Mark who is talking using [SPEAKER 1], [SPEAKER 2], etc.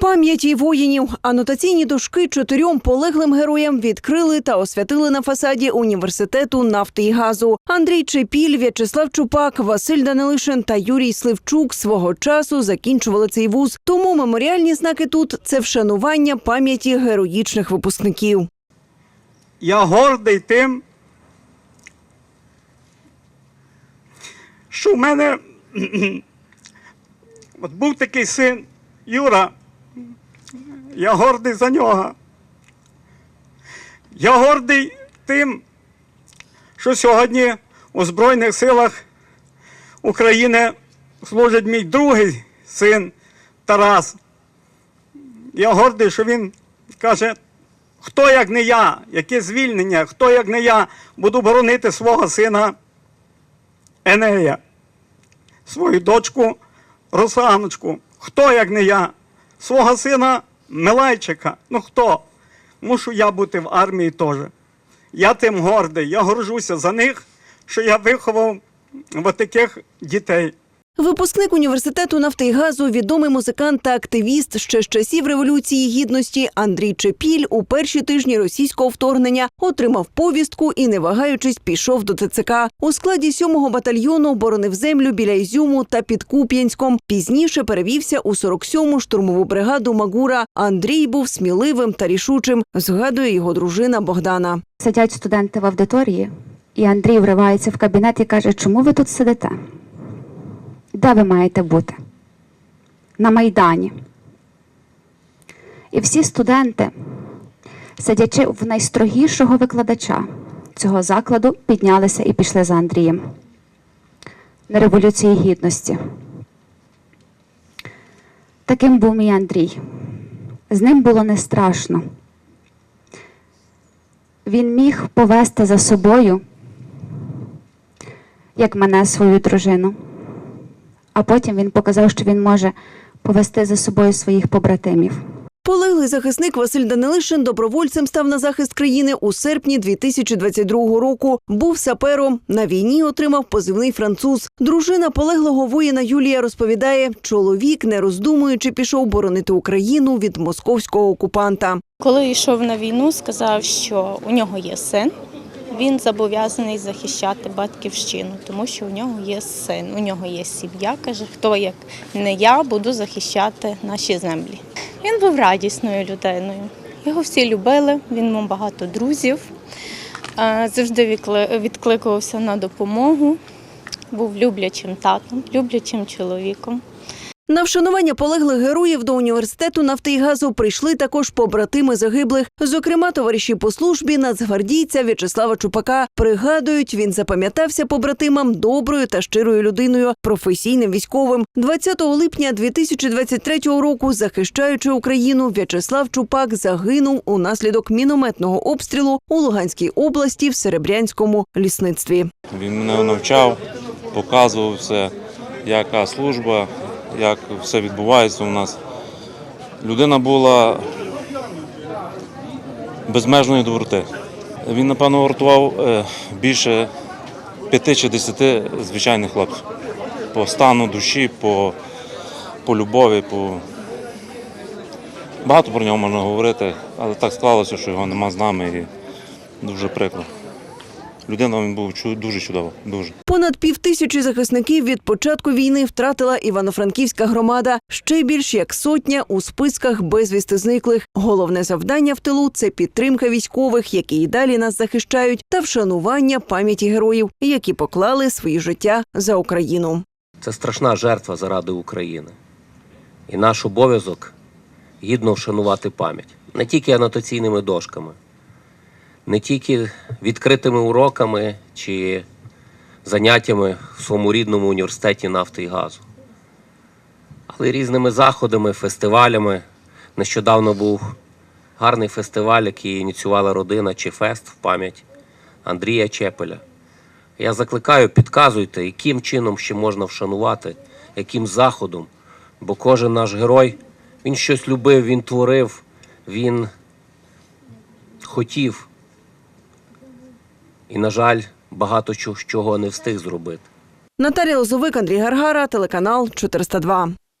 [SPEAKER 1] Пам'яті воїнів анотаційні дошки чотирьом полеглим героям відкрили та освятили на фасаді університету нафти і газу. Андрій Чепіль, В'ячеслав Чупак, Василь Данилишин та Юрій Сливчук свого часу закінчували цей вуз. Тому меморіальні знаки тут це вшанування пам'яті героїчних випускників.
[SPEAKER 2] Я гордий тим, що в мене був такий син Юра. Я гордий за нього. Я гордий тим, що сьогодні у Збройних силах України служить мій другий син Тарас. Я гордий, що він каже, хто як не я, яке звільнення, хто як не я буду боронити свого сина Енея, свою дочку Русаночку. Хто як не я, свого сина Милайчика. Ну хто? Мушу я бути в армії теж. Я тим гордий, я горжуся за них, що я виховав от таких дітей.
[SPEAKER 1] Випускник університету нафти і газу, відомий музикант та активіст ще з часів революції гідності Андрій Чепіль у перші тижні російського вторгнення отримав повістку і, не вагаючись, пішов до ТЦК. У складі сьомого батальйону боронив землю біля Ізюму та під Куп'янськом. Пізніше перевівся у 47-му штурмову бригаду Магура. Андрій був сміливим та рішучим. Згадує його дружина Богдана.
[SPEAKER 3] Сидять студенти в аудиторії, і Андрій вривається в кабінет і каже, чому ви тут сидите? Де ви маєте бути? На Майдані. І всі студенти, сидячи в найстрогішого викладача цього закладу, піднялися і пішли за Андрієм на Революції Гідності. Таким був мій Андрій. З ним було не страшно він міг повести за собою, як мене свою дружину. А потім він показав, що він може повести за собою своїх побратимів.
[SPEAKER 1] Полеглий захисник Василь Данилишин добровольцем став на захист країни у серпні 2022 року. Був сапером. На війні отримав позивний француз. Дружина полеглого воїна Юлія розповідає, чоловік, не роздумуючи, пішов боронити Україну від московського окупанта.
[SPEAKER 4] Коли йшов на війну, сказав, що у нього є син. Він зобов'язаний захищати батьківщину, тому що у нього є син, у нього є сім'я. Каже, хто як не я буду захищати наші землі. Він був радісною людиною. Його всі любили, він мав багато друзів, завжди відкликувався на допомогу, був люблячим татом, люблячим чоловіком.
[SPEAKER 1] На вшанування полеглих героїв до університету нафти і газу прийшли також побратими загиблих, зокрема товариші по службі нацгвардійця В'ячеслава Чупака. Пригадують, він запам'ятався побратимам доброю та щирою людиною, професійним військовим. 20 липня 2023 року, захищаючи Україну, В'ячеслав Чупак загинув унаслідок мінометного обстрілу у Луганській області в Серебрянському лісництві.
[SPEAKER 5] Він мене навчав, показував все, яка служба, як все відбувається у нас. Людина була безмежної доброти. Він, напевно, вартував е, більше п'яти чи десяти звичайних хлопців. По стану душі, по, по любові, по. Багато про нього можна говорити, але так склалося, що його нема з нами і дуже прикро. Людина він був чу- дуже чудова, дуже.
[SPEAKER 1] Понад півтисячі захисників від початку війни втратила Івано-Франківська громада. Ще більш як сотня у списках безвісти зниклих. Головне завдання в тилу це підтримка військових, які і далі нас захищають, та вшанування пам'яті героїв, які поклали свої життя за Україну.
[SPEAKER 6] Це страшна жертва заради України. І наш обов'язок гідно вшанувати пам'ять не тільки анотаційними дошками, не тільки відкритими уроками чи заняттями в своєму рідному університеті нафти і газу, але різними заходами, фестивалями. Нещодавно був гарний фестиваль, який ініціювала родина Чефест в пам'ять Андрія Чепеля. Я закликаю, підказуйте, яким чином ще можна вшанувати, яким заходом. Бо кожен наш герой, він щось любив, він творив, він хотів. І, на жаль, багато чого не встиг зробити.
[SPEAKER 1] Наталія Лозовик, Андрій Гаргара, телеканал 402.